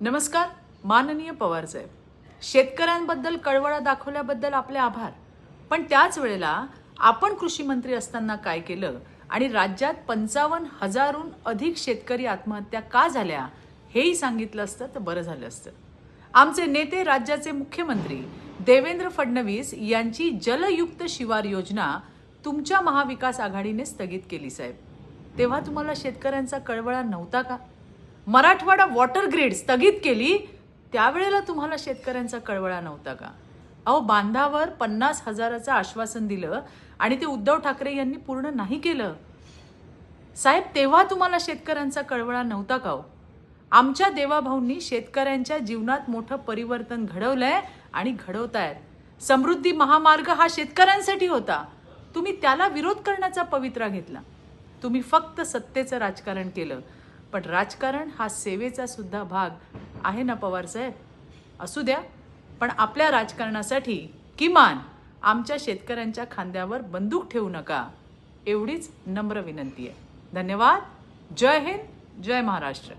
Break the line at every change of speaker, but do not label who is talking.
नमस्कार माननीय पवारसाहेब शेतकऱ्यांबद्दल कळवळा दाखवल्याबद्दल आपले आभार. पण त्याच वेळेला आपण कृषी मंत्री असताना काय केलं आणि राज्यात पंचावन्न हजारहून अधिक शेतकरी आत्महत्या का झाल्या हेही सांगितलं असतं तर बरं झालं असतं. आमचे नेते राज्याचे मुख्यमंत्री देवेंद्र फडणवीस यांची जलयुक्त शिवार योजना तुमच्या महाविकास आघाडीने स्थगित केली साहेब. तेव्हा तुम्हाला शेतकऱ्यांचा कळवळा नव्हता का? मराठवाडा वॉटर ग्रीड स्थगित केली त्यावेळेला तुम्हाला शेतकऱ्यांचा कळवळा नव्हता का? अहो बांधावर पन्नास हजाराचं आश्वासन दिलं आणि ते उद्धव ठाकरे यांनी पूर्ण नाही केलं. साहेब तेव्हा तुम्हाला शेतकऱ्यांचा कळवळा नव्हता का हो? आमच्या देवाभाऊंनी शेतकऱ्यांच्या जीवनात मोठं परिवर्तन घडवलंय आणि घडवतायत. समृद्धी महामार्ग हा शेतकऱ्यांसाठी होता. तुम्ही त्याला विरोध करण्याचा पवित्रा घेतला. तुम्ही फक्त सत्तेचं राजकारण केलं. पण राजकारण हा सेवेचा सुद्धा भाग आहे ना पवार साहेब? असू द्या पण आपल्या राजकारणासाठी किमान आमच्या शेतकऱ्यांच्या खांद्यावर बंदूक ठेवू नका. एवढीच नम्र विनंती आहे. धन्यवाद. जय हिंद. जय महाराष्ट्र.